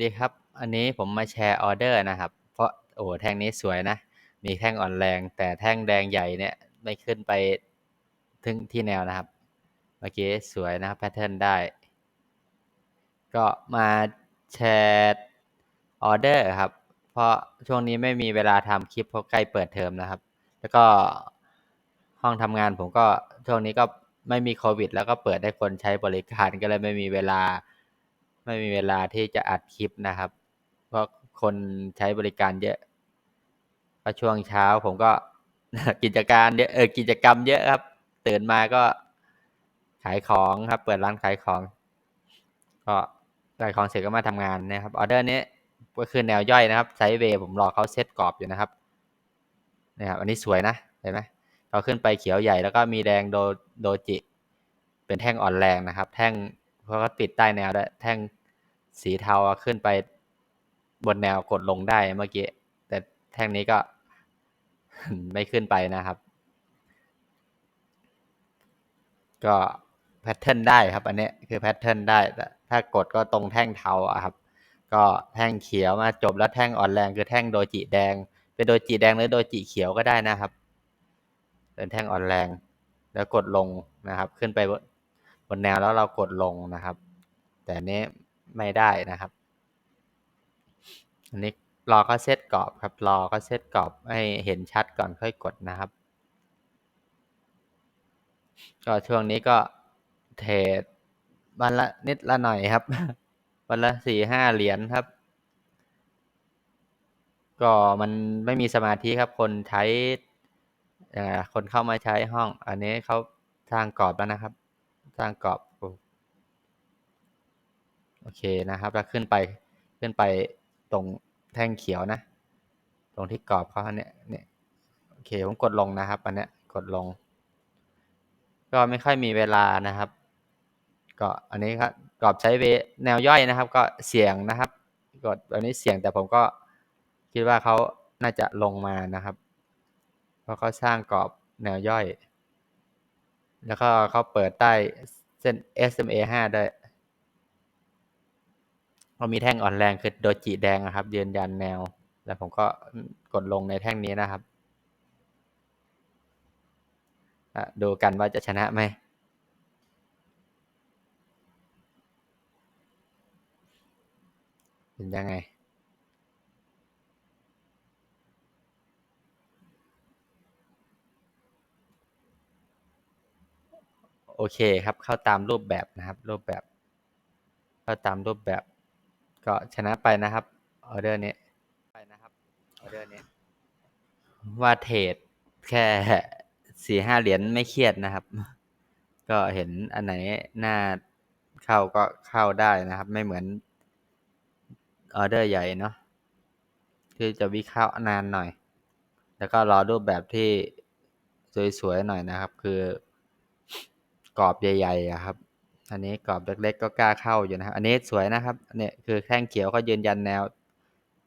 ดีครับ อันนี้ผมมาแชร์ออเดอร์นะครับ เพราะโอ้โหแท่งนี้สวยนะ มีแท่งอ่อนแรง แต่แท่งแดงใหญ่เนี่ยไม่ขึ้นไปถึงที่แนวนะครับ เมื่อกี้สวยนะครับแพทเทิร์นได้ ก็มาแชร์ออเดอร์ครับ เพราะช่วงนี้ไม่มีเวลาทำคลิปเพราะใกล้เปิดเทอมนะครับ แล้วก็ห้องทำงานผมก็ช่วงนี้ก็ไม่มีโควิด แล้วก็เปิดให้คนใช้บริการก็เลยไม่มีเวลา ไม่มีเวลาที่จะอัดคลิปนะครับ เพราะคนใช้บริการเยอะก็ช่วงเช้าผมก็กิจการเยอะเออกิจกรรมเยอะครับ ตื่นมาก็ขายของครับ เปิดร้านขายของ ก็ขายของเสร็จก็มาทำงานนะครับออเดอร์นี้ก็คือแนวย่อยนะครับไซด์เวย์ผมรอเขาเซตกรอบอยู่นะครับนะครับอันนี้สวยนะเห็นไหมเขาขึ้นไปเขียวใหญ่แล้วก็มีแดงโดโดจิ เป็นแท่งอ่อนแรงนะครับ แท่ง เพราะเขาปิดใต้แนวด้วยแท่งสีเทาขึ้นไปบนแนวกดลงได้เมื่อกี้ แต่แท่งนี้ก็ไม่ขึ้นไปนะครับ ก็แพทเทิร์นได้ครับ อันนี้คือแพทเทิร์นได้แต่ถ้ากดก็ตรงแท่งเทาอะครับ ก็แท่งเขียวมาจบแล้วแท่งอ่อนแรงคือแท่งโดจิแดง เป็นโดจิแดงหรือโดจิเขียวก็ได้นะครับ เป็นแท่งอ่อนแรง แล้วกดลงนะครับ ขึ้นไป นแนวแล้วเรากดลงนะครับ แต่นี้ไม่ได้นะครับ อันนี้รอก็เซตกรอบครับ รอก็เซตกรอบให้เห็นชัดก่อนค่อยกดนะครับ ก็ช่วงนี้ก็เทรดวันละนิดละหน่อยครับ วันละสี่ห้าเหรียญครับ ก็มันไม่มีสมาธิครับ คนใช้คนเข้ามาใช้ห้อง อันนี้เขาสร้างกรอบแล้วนะครับ สร้างกรอบโอเคนะครับแล้วขึ้นไปขึ้นไปตรงแท่งเขียวนะ ตรงที่กรอบเขาเนี่ยเนี่ยโอเคผมกดลงนะครับอันเนี้ยกดลง ก็ไม่ค่อยมีเวลานะครับ ก็อันนี้ครับกรอบใช้เวแนวย่อยนะครับ ก็เสี่ยงนะครับกดอันนี้เสี่ยงแต่ผมก็คิดว่าเขาน่าจะลงมานะครับ เพราะเขาสร้างกรอบแนวย่อย แล้วก็เขาเปิดใต้เส้น SMA 5ด้วยก็มีแท่งอ่อนแรงคือโดจิแดงนะครับ ยืนยันแนว แล้วผมก็กดลงในแท่งนี้นะครับดูกันว่าจะชนะไหมเป็นยังไง โอเคครับ เข้าตามรูปแบบนะครับ รูปแบบ เข้าตามรูปแบบ ก็ชนะไปนะครับออเดอร์นี้ไปนะครับออเดอร์นี้ว่าเทรดแค่สี่ห้าเหรียญไม่เครียดนะครับ ก็เห็นอันไหนหน้าเข้าก็เข้าได้นะครับ ไม่เหมือนออเดอร์ใหญ่เนาะที่จะวิเคราะห์นานหน่อย แล้วก็รอรูปแบบที่สวยๆหน่อยนะครับ คือ กรอบใหญ่ๆครับ อันนี้กรอบเล็กๆก็กล้าเข้าอยู่นะครับ อันนี้สวยนะครับอันนี้คือแท่งเขียวเขายืนยันแนว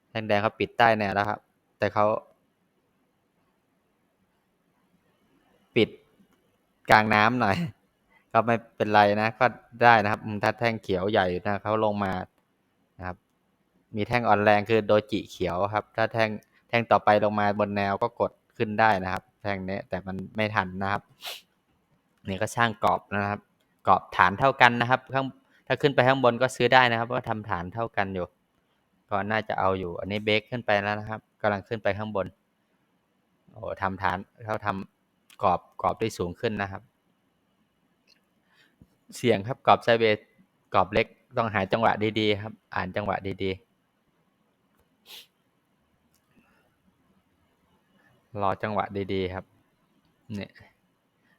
แท่งแดงเขาปิดใต้แนวแล้วครับ แต่เขาปิดกลางน้ำหน่อย ก็ไม่เป็นไรนะ ก็ได้นะครับถ้าแท่งเขียวใหญ่นะเขาลงมานะครับ มีแท่งอ่อนแรงคือโดจิเขียวครับ ถ้าแท่งแท่งต่อไปลงมาบนแนวก็กดขึ้นได้นะครับ แท่งนี้แต่มันไม่ทันนะครับ นี่ก็สร้างกรอบนะครับ กรอบฐานเท่ากันนะครับข้างถ้าขึ้นไปข้างบนก็ซื้อได้นะครับ เพราะทำฐานเท่ากันอยู่ ก็น่าจะเอาอยู่ อันนี้เบรกขึ้นไปแล้วนะครับกำลังขึ้นไปข้างบนโอ้ทำฐานเขาทำกรอบกรอบได้สูงขึ้นนะครับ เสี่ยงครับกรอบไซเบย์กรอบเล็กต้องหาจังหวะดีๆครับ อ่านจังหวะดีๆ รอจังหวะดีๆครับ เนี่ย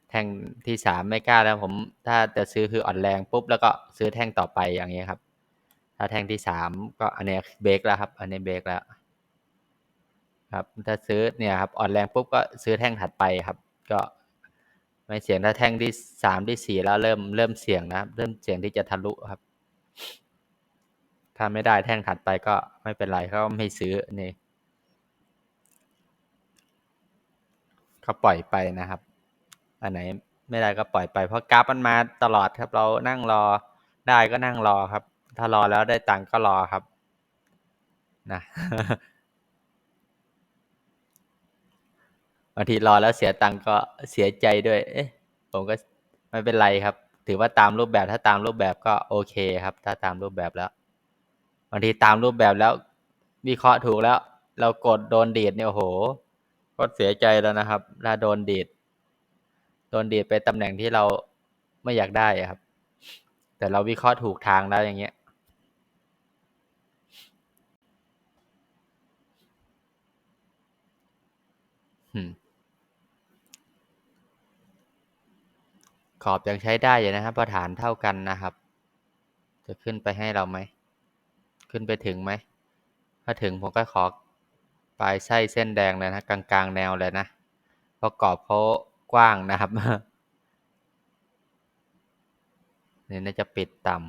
แท่งที่สามไม่กล้าแล้วผม ถ้าจะซื้อคืออ่อนแรงปุ๊บแล้วก็ซื้อแท่งต่อไปอย่างเงี้ยครับ ถ้าแท่งที่สามก็อันนี้เบรกแล้วครับ อันนี้เบรกแล้ว ครับถ้าซื้อเนี่ยครับอ่อนแรงปุ๊บก็ซื้อแท่งถัดไปครับ ก็ไม่เสี่ยงถ้าแท่งที่สามที่สี่แล้วเริ่มเริ่มเสี่ยงนะครับ เริ่มเสี่ยงที่จะทะลุครับ ถ้าไม่ได้แท่งถัดไปก็ไม่เป็นไรเขาไม่ซื้อนี่เขาปล่อยไปนะครับ อันไหนไม่ได้ก็ปล่อยไป เพราะกราฟมันมาตลอดครับ เรานั่งรอได้ก็นั่งรอครับ ถ้ารอแล้วได้ตังก็รอครับนะบางทีรอแล้วเสียตังก็เสียใจด้วย เอ๊ะ ผมก็ไม่เป็นไรครับ ถือว่าตามรูปแบบถ้าตามรูปแบบก็โอเคครับ ถ้าตามรูปแบบแล้วบางทีตามรูปแบบแล้ววิเคราะห์ถูกแล้ว เรากดโดนดีดเนี่ยโอ้โฮก็เสียใจแล้วนะครับถ้าโดนดีด ดนดีดไปตำแหน่งที่เราไม่อยากได้ครับ แต่เราวิเคราะห์ถูกทางแล้วอย่างเงี้ยอืมขอบยังใช้ได้อยู่นะครับเพราะฐานเท่ากันนะครับ จะขึ้นไปให้เราไหม ขึ้นไปถึงไหม ถ้าถึงผมก็ขอปลายไส้เส้นแดงเลยนะ กลางๆ แนวเลยนะเพราะกรอบเขา กว้างนะครับนี่น่าจะปิดต่ำ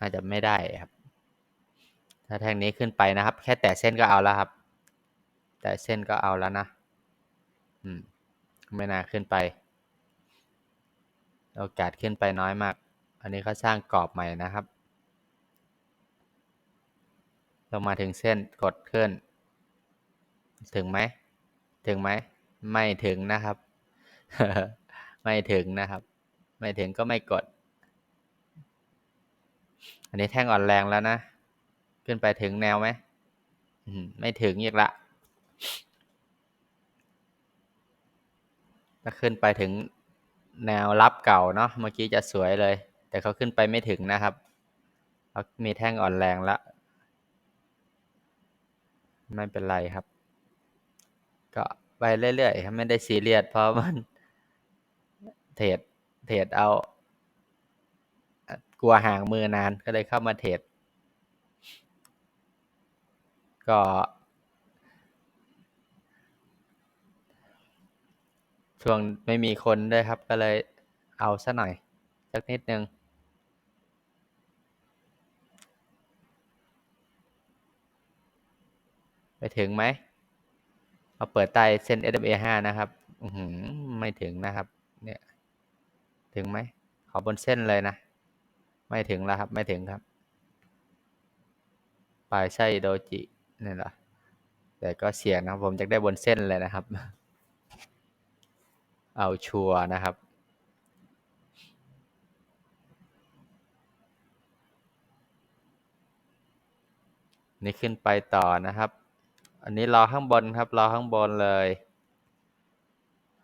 น่าจจะไม่ได้ครับ ถ้าแท่งนี้ขึ้นไปนะครับ แค่แตะเส้นก็เอาแล้วครับ แตะเส้นก็เอาแล้วนะ อืม ไม่น่าขึ้นไป โอกาสขึ้นไปน้อยมาก อันนี้เขาสร้างกรอบใหม่นะครับ ลงมาถึงเส้นกดขึ้น ถึงไหม ถึงไหม ไม่ถึงนะครับ ไม่ถึงนะครับ ไม่ถึงก็ไม่กด อันนี้แท่งอ่อนแรงแล้วนะ ขึ้นไปถึงแนวไหมไม่ถึงอีกแล้วถ้าขึ้นไปถึงแนวรับเก่าเนาะเมื่อกี้จะสวยเลย แต่เขาขึ้นไปไม่ถึงนะครับเขามีแท่งอ่อนแรงแล้วไม่เป็นไรครับ ก็ไปเรื่อยๆไม่ได้ซีเรียสเพราะมัน เทรดเทรดเอา กลัวห่างมือนานก็เลยเข้ามาเทรดก็ ช่วงไม่มีคนด้วยครับ ก็เลยเอาสักหน่อยสักนิดหนึ่งไปถึงไหม มาเปิดใต้เส้น SMA 5นะครับอืไม่ถึงนะครับ เนี่ย ถึงไหม ขอบนเส้นเลยนะ ไม่ถึงแล้วครับ ไม่ถึงครับ ปลายไส้โดจินี่ยเหรอแต่ก็เสี่ยงนะครับ ผมอยากได้บนเส้นเลยนะครับ เอาชัวร์นะครับนี่ขึ้นไปต่อนะครับ อันนี้รอข้างบนครับ รอข้างบนเลย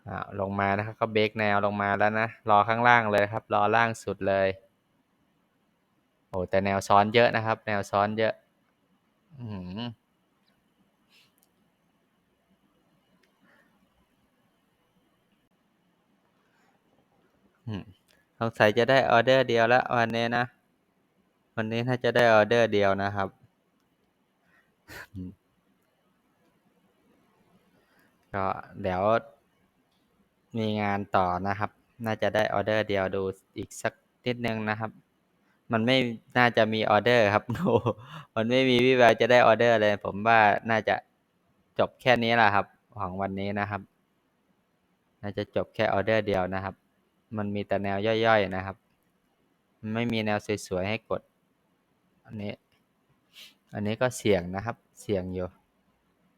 อ่าลงมานะครับ ก็เบรกแนวลงมาแล้วนะ รอข้างล่างเลยครับ รอล่างสุดเลย โอ้แต่แนวซ้อนเยอะนะครับ แนวซ้อนเยอะ อื้อฮืออืมสงสัยจะได้ออเดอร์เดียวแล้ววันนี้นะ วันนี้น่าจะได้ออเดอร์เดียวนะครับ ก็เดี๋ยวมีงานต่อนะครับ น่าจะได้ออเดอร์เดียวดูอีกสักนิดหนึ่งนะครับ มันไม่น่าจะมีออเดอร์ครับโอ้มันไม่มีวี่แววจะได้ออเดอร์เลย ผมว่าน่าจะจบแค่นี้แหละครับ ของวันนี้นะครับ น่าจะจบแค่ออเดอร์เดียวนะครับ มันมีแต่แนวย่อยๆนะครับ ไม่มีแนวสวยๆให้กด อันนี้ อันนี้ก็เสี่ยงนะครับ เสี่ยงอยู่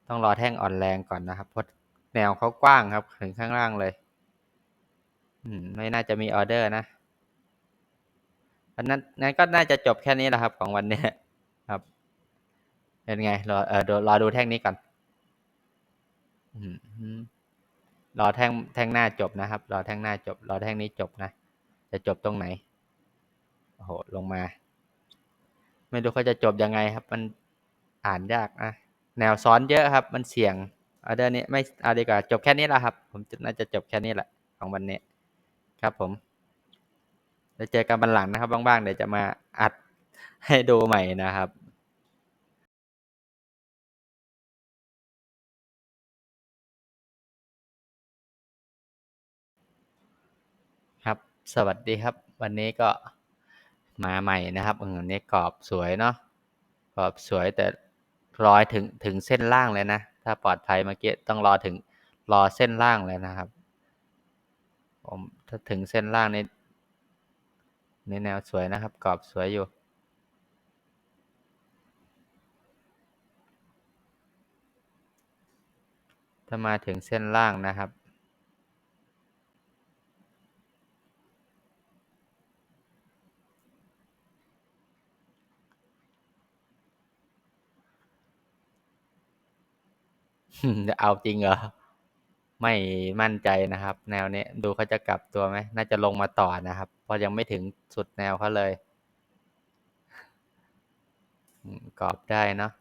ต้องรอแท่งอ่อนแรงก่อนนะครับเพราะ แนวเขากว้างครับ ถึงข้างล่างเลย อืม ไม่น่าจะมีออเดอร์นะอันนั้นงั้นก็น่าจะจบแค่นี้แหละครับ ของวันนี้ครับ เป็นไง รอเออรอดูแท่งนี้ก่อนรอแท่งแท่งหน้าจบนะครับ รอแท่งหน้าจบ รอแท่งนี้จบนะ จะจบตรงไหนโอ้โฮลงมา ไม่รู้เขาจะจบยังไงครับ มันอ่านยากนะแนวซ้อนเยอะครับ มันเสี่ยง ออร์เดอร์นี้ไม่เอาดีกว่าจบแค่นี้แหละครับ ผมน่าจะจบแค่นี้แหละของวันนี้ครับผมแล้วเจอกันวันหลังนะครับว่างๆเดี๋ยวจะมาอัดให้ดูใหม่นะครับครับสวัสดีครับ วันนี้ก็มาใหม่นะครับอันนี้กรอบสวยเนาะกรอบสวยแต่รอให้ถึงถึงเส้นล่างเลยนะ ถ้าปลอดภัยเมื่อกี้ต้องรอถึงรอเส้นล่างเลยนะครับ ผมถ้าถึงเส้นล่างในในแนวสวยนะครับ กรอบสวยอยู่ ถ้ามาถึงเส้นล่างนะครับ จะเอาจริงเหรอ ไม่มั่นใจนะครับ แนวนี้ดูเขาจะกลับตัวไหมน่าจะลงมาต่อนะครับ เพราะยังไม่ถึงสุดแนวเขาเลยกรอบได้เนาะ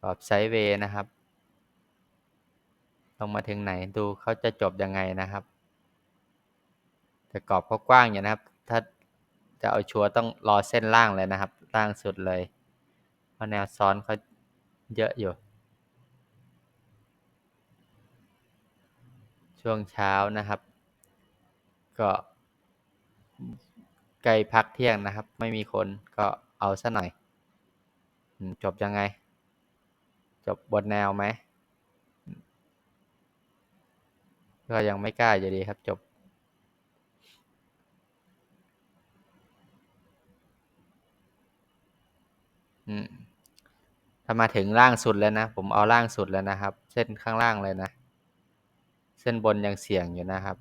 กรอบไซด์เวย์นะครับ ลงมาถึงไหนดูเขาจะจบยังไงนะครับ แต่กรอบเขากว้างอยู่นะครับ ถ้าจะเอาชัวร์ต้องรอเส้นล่างเลยนะครับ ล่างสุดเลย เพราะแนวซ้อนเขาเยอะอยู่ ช่วงเช้านะครับ ก็ใกล้พักเที่ยงนะครับ ไม่มีคนก็เอาซะหน่อยจบยังไง จบบนแนวไหมก็ยังไม่กล้าอยู่ดีครับจบ ถ้ามาถึงล่างสุดแล้วนะ ผมเอาล่างสุดแล้วนะครับ เส้นข้างล่างเลยนะ ส้นบนยังเสี่ยงอยู่นะครับ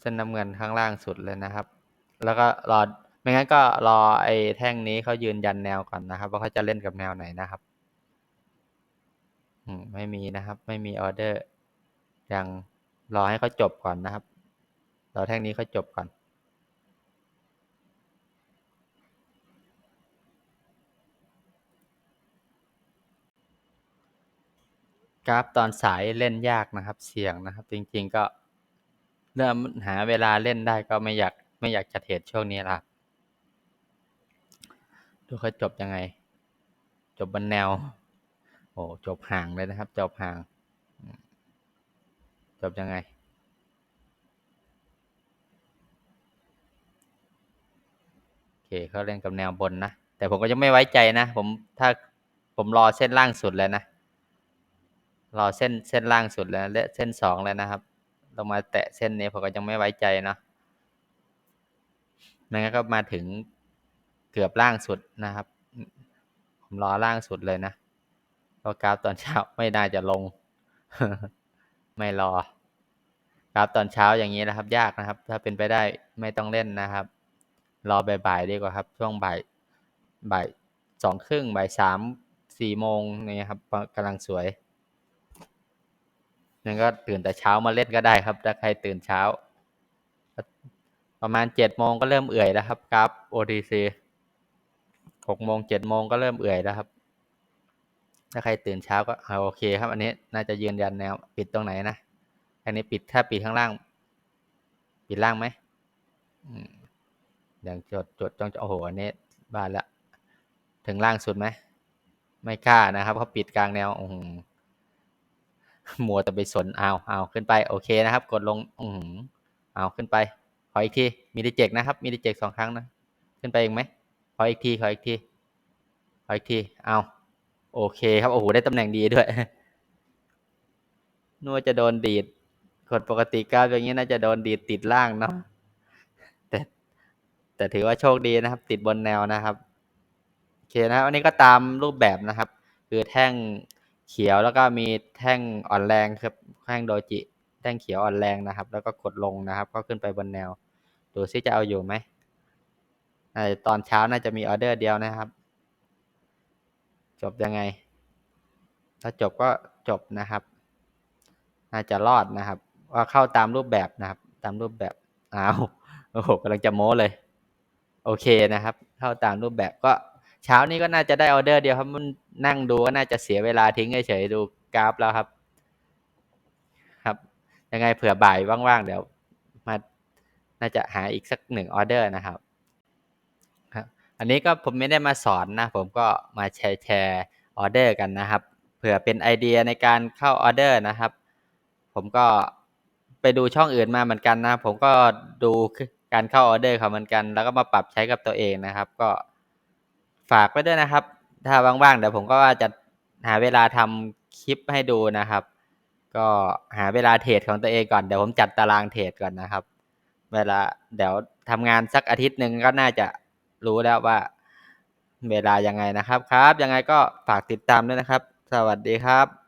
เส้นน้ำเงินข้างล่างสุดเลยนะครับ แล้วก็รอไม่งั้นก็รอไอ้แท่งนี้เขายืนยันแนวก่อนนะครับว่าเขาจะเล่นกับแนวไหนนะครับไม่มีนะครับ ไม่มีออเดอร์ยังรอให้เขาจบก่อนนะครับรอแท่งนี้เขาจบก่อน กราฟตอนสายเล่นยากนะครับ เสี่ยงนะครับ จริงๆก็เริ่มหาเวลาเล่นได้ก็ไม่อยากไม่อยากจะเทรดช่วงนี้ละดูเขาจบยังไง จบบนแนว โอ้จบห่างเลยนะครับ จบห่าง จบยังไงโอเคเขาเล่นกับแนวบนนะ แต่ผมก็ยังไม่ไว้ใจนะ ผมถ้าผมรอเส้นล่างสุดเลยนะ รอเส้นเส้นล่างสุดแล้วและเส้นสองแล้วนะครับลงมาแตะเส้นนี้ผมก็ยังไม่ไว้ใจเนาะม่งั้นก็มาถึงเกือบล่างสุดนะครับ ผมรอล่างสุดเลยนะเพราะกราฟตอนเช้าไม่น่าจะลง ไม่รอกราฟตอนเช้าอย่างนี้นะครับ ยากนะครับ ถ้าเป็นไปได้ไม่ต้องเล่นนะครับ รอบ่ายๆดีกว่าครับ ช่วงบ่ายบ่ายสองครึ่งบ่ายสามสี่โมงนี่ครับกำลังสวย งั้นก็ตื่นแต่เช้ามาเล่นก็ได้ครับ ถ้าใครตื่นเช้า ประมาณเจ็ดโมงก็เริ่มเอื่อยแล้วครับกราฟ OTC หกโมงเจ็ดโมงก็เริ่มเอื่อยแล้วครับ ถ้าใครตื่นเช้าก็เอาโอเคครับ อันนี้น่าจะยืนยันแนวปิดตรงไหนนะอันนี้ปิดถ้าปิดข้างล่าง ปิดล่างไหมอย่างจดจดจ้องโอ้โหอันนี้บานละถึงล่างสุดไหมไม่กล้านะครับเขาปิดกลางแนวอื มัวแต่ไปสนเอาเอาขึ้นไปโอเคนะครับ กดลงอืมเอาขึ้นไป ขออีกทีมีดิเจกนะครับ มีดิเจกสองครั้งนะ ขึ้นไปอีกไหมขออีกทีขออีกทีขออีกทีเอาโอเคครับโอ้โหได้ตำแหน่งดีด้วยนัวจะโดนดีดกดปกติก้าวอย่างนี้น่าจะโดนดีดติดล่างเนาะแต่แต่ถือว่าโชคดีนะครับ ติดบนแนวนะครับโอเคนะครับอันนี้ก็ตามรูปแบบนะครับ คือแท่ง เขียวแล้วก็มีแท่งอ่อนแรงครับแท่งโดจิ แท่งเขียวอ่อนแรงนะครับ แล้วก็กดลงนะครับ ก็ขึ้นไปบนแนว ดูซิจะเอาอยู่ไหมตอนเช้าน่าจะมีออเดอร์เดียวนะครับ จบยังไง ถ้าจบก็จบนะครับ น่าจะรอดนะครับว่าเข้าตามรูปแบบนะครับ ตามรูปแบบอ้าวโอ้โหกำลังจะโม้เลย โอเคนะครับ เข้าตามรูปแบบก็ เช้านี้ก็น่าจะได้ออเดอร์เดียวครับมันนั่งดูก็น่าจะเสียเวลาทิ้งเฉยๆดูกราฟแล้วครับ ครับ ยังไงเผื่อบ่ายว่างๆเดี๋ยวมาน่าจะหาอีกสักหนึ่งออเดอร์นะครับครับ อันนี้ก็ผมไม่ได้มาสอนนะ ผมก็มาแชร์แชร์ออเดอร์กันนะครับ เผื่อเป็นไอเดียในการเข้าออเดอร์นะครับ ผมก็ไปดูช่องอื่นมาเหมือนกันนะ ผมก็ดูการเข้าออเดอร์เขาเหมือนกัน แล้วก็มาปรับใช้กับตัวเองนะครับ ก็ ฝากไว้ด้วยนะครับ ถ้าว่างๆเดี๋ยวผมก็ว่าจะหาเวลาทำคลิปให้ดูนะครับ ก็หาเวลาเทรดของตัวเองก่อนเดี๋ยวผมจัดตารางเทรดก่อนนะครับ เวลาเดี๋ยวทำงานสักอาทิตย์หนึ่งก็น่าจะรู้แล้วว่า เวลายังไงนะครับครับ ยังไงก็ฝากติดตามด้วยนะครับ สวัสดีครับ